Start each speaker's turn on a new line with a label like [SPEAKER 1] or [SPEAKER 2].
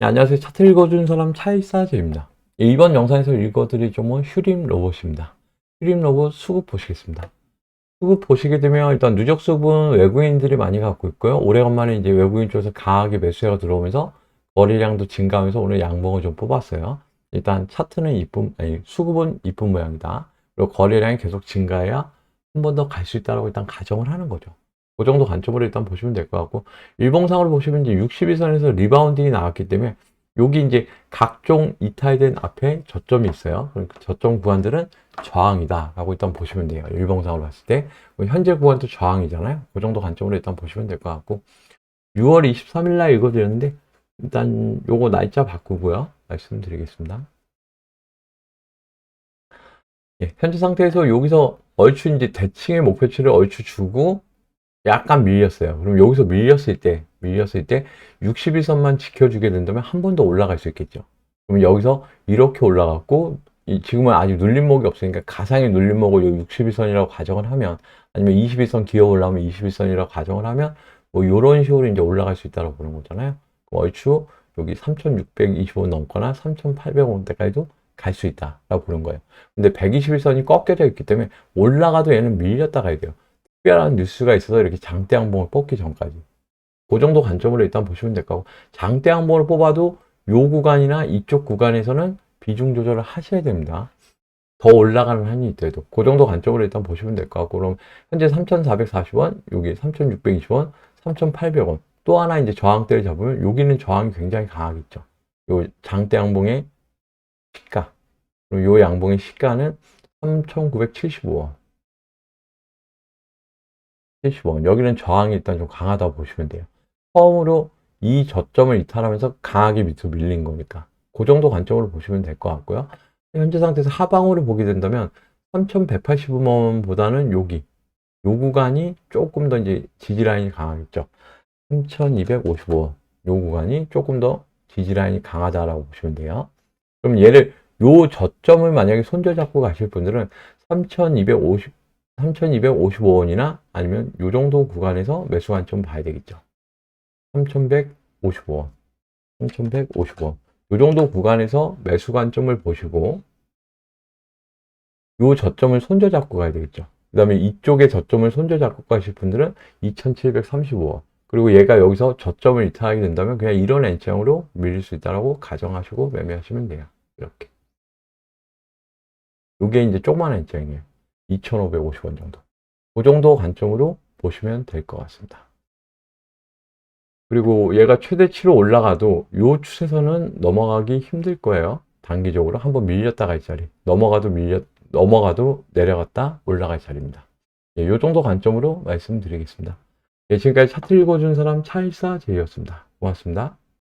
[SPEAKER 1] 네, 안녕하세요. 차트 읽어준 사람 차이사제입니다. 예, 이번 영상에서 읽어드릴 종목은 휴림 로봇입니다. 휴림 로봇 수급 보시겠습니다. 수급 보시게 되면 일단 누적 수급은 외국인들이 많이 갖고 있고요. 오래간만에 이제 외국인 쪽에서 강하게 매수가 들어오면서 거래량도 증가하면서 오늘 양봉을 좀 뽑았어요. 일단 차트는 이쁜, 아니, 수급은 이쁜 모양이다. 그리고 거래량이 계속 증가해야 한 번 더 갈 수 있다라고 일단 가정을 하는 거죠. 그 정도 관점으로 일단 보시면 될 것 같고, 일봉상으로 보시면 이제 62선에서 리바운딩이 나왔기 때문에 여기 이제 각종 이탈된 앞에 저점이 있어요. 그러니까 저점 구간들은 저항이다 라고 일단 보시면 돼요. 일봉상으로 봤을 때. 현재 구간도 저항이잖아요. 그 정도 관점으로 일단 보시면 될 것 같고, 6월 23일 날 읽어드렸는데, 일단 요거 날짜 바꾸고요. 말씀드리겠습니다. 예, 현재 상태에서 여기서 얼추 이제 대칭의 목표치를 얼추 주고 약간 밀렸어요. 그럼 여기서 밀렸을 때, 밀렸을 때 61선만 지켜주게 된다면 한 번 더 올라갈 수 있겠죠. 그럼 여기서 이렇게 올라갔고, 이- 지금은 아직 눌림목이 없으니까 가상의 눌림목을 요 61선이라고 가정을 하면, 아니면 21선 기어 올라오면 21선이라고 가정을 하면, 뭐 요런 식으로 이제 올라갈 수 있다고 보는 거잖아요. 얼추 여기 3,625 넘거나 3,800원대까지도 갈 수 있다라고 보는 거예요. 근데 121선이 꺾여져 있기 때문에 올라가도 얘는 밀렸다 가야 돼요. 특별한 뉴스가 있어서 이렇게 장대 항봉을 뽑기 전까지. 그 정도 관점으로 일단 보시면 될 거고, 장대 항봉을 뽑아도 요 구간이나 이쪽 구간에서는 비중 조절을 하셔야 됩니다. 더 올라가는 한이 있더라도 그 정도 관점으로 일단 보시면 될 것 같고, 그럼 현재 3,440원, 여기 3,620원, 3,800원. 또 하나 이제 저항대를 잡으면 여기는 저항이 굉장히 강하겠죠. 요 장대 양봉의 시가. 그리고 요 양봉의 시가는 3,975원. 70원. 여기는 저항이 일단 좀 강하다고 보시면 돼요. 처음으로 이 저점을 이탈하면서 강하게 밑으로 밀린 거니까. 그 정도 관점으로 보시면 될 것 같고요. 현재 상태에서 하방으로 보게 된다면 3,180원보다는 여기, 요 구간이 조금 더 이제 지지 라인이 강하겠죠. 3,255원. 요 구간이 조금 더 지지 라인이 강하다라고 보시면 돼요. 그럼 얘를 요 저점을 만약에 손절 잡고 가실 분들은 3,250 3,255원이나 아니면 요 정도 구간에서 매수 관점 봐야 되겠죠. 3,155원. 3,155원. 요 정도 구간에서 매수 관점을 보시고 요 저점을 손절 잡고 가야 되겠죠. 그 다음에 이쪽에 저점을 손절 잡고 가실 분들은 2,735원. 그리고 얘가 여기서 저점을 이탈하게 된다면 그냥 이런 N장으로 밀릴 수 있다라고 가정하시고 매매하시면 돼요. 이렇게. 요게 이제 조그만 N장이에요. 2,550원 정도. 그 정도 관점으로 보시면 될 것 같습니다. 그리고 얘가 최대치로 올라가도 요 추세선은 넘어가기 힘들 거예요. 단기적으로 한번 밀렸다가 이 자리. 넘어가도 밀렸, 넘어가도 내려갔다 올라갈 자리입니다. 예, 요 정도 관점으로 말씀드리겠습니다. 예, 지금까지 차트 읽어준 사람 차일사 제이였습니다. 고맙습니다.